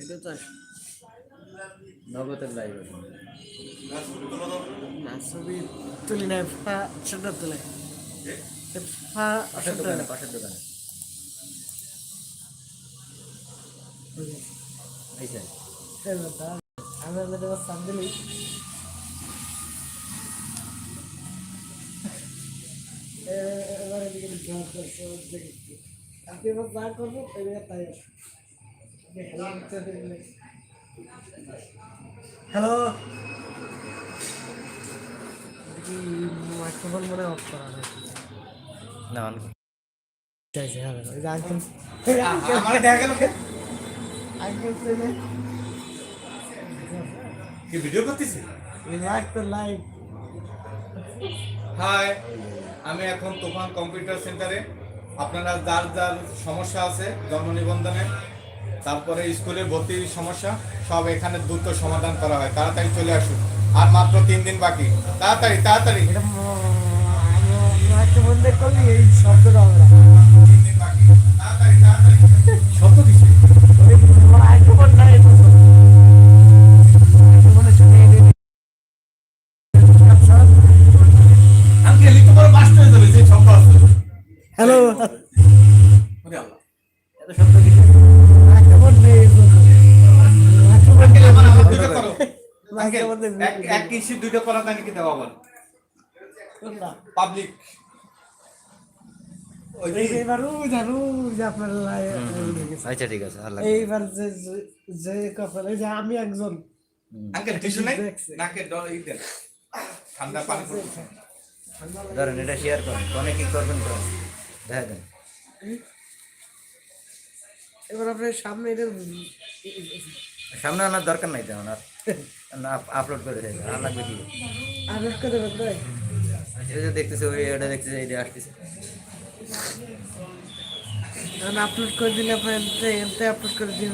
এটা তো নগদের লাইভ না ছবি তুলি নাই ফা সেটা তুলে। ফা পাশের দোকানে পাশের দোকানে। আমি আমাদের সামনে এবার এদিকে আপনি এবার যা করব এবার তাই হ্যালো মাইক্রোফোন মনে অফ করা না অন ভিডিও করতেছি? লাইক হাই আমি এখন তুফান কম্পিউটার সেন্টারে। আপনারা যার যার সমস্যা আছে জন্ম নিবন্ধনে তারপরে স্কুলে ভর্তির সমস্যা সব এখানে দ্রুত সমাধান করা হয়। তাড়াতাড়ি চলে আসুন। আর মাত্র তিন দিন বাকি। তাড়াতাড়ি তাড়াতাড়ি। এই শব্দটা শব্দ হয়ে হ্যালো আল্লাহ। এত শব্দ কিছু মাইক্রোফোন নেই মাইক্রোফোন আঙ্কেল আমার আমার দুটো করো আঙ্কেল মাইক্রোফোন নেই এক ইস্যু দুইটা দেওয়া বল পাবলিক আচ্ছা ঠিক আছে এইবার যে যে- এই যে আমি একজন। আঙ্কেল টিস্যু নাই? নাকে ডল ই দেন। ঠান্ডা পানি ধরেন এটা শেয়ার করুন। ফোনে কি করবেন করেন দেখা দেন। এবার আপনার সামনে এটা সামনে আনার দরকার নাই তেমন আর। আপলোড করে দেয় আর লাগবে কি? আপলোড করে এটা দেখতেছে ওই এটা দেখতেছে এইটা আসতেছে। আপলোড করে দিলে আপনার এমতে আপলোড করে দিন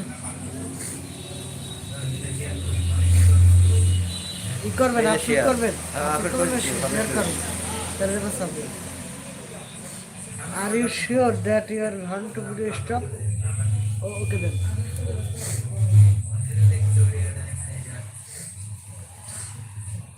ই করবেন আপলোড করবেন। হ্যাঁ, করবেন শেয়ার করবেন। তাহলে এবার সামনে are you sure that you are want to video stop okay then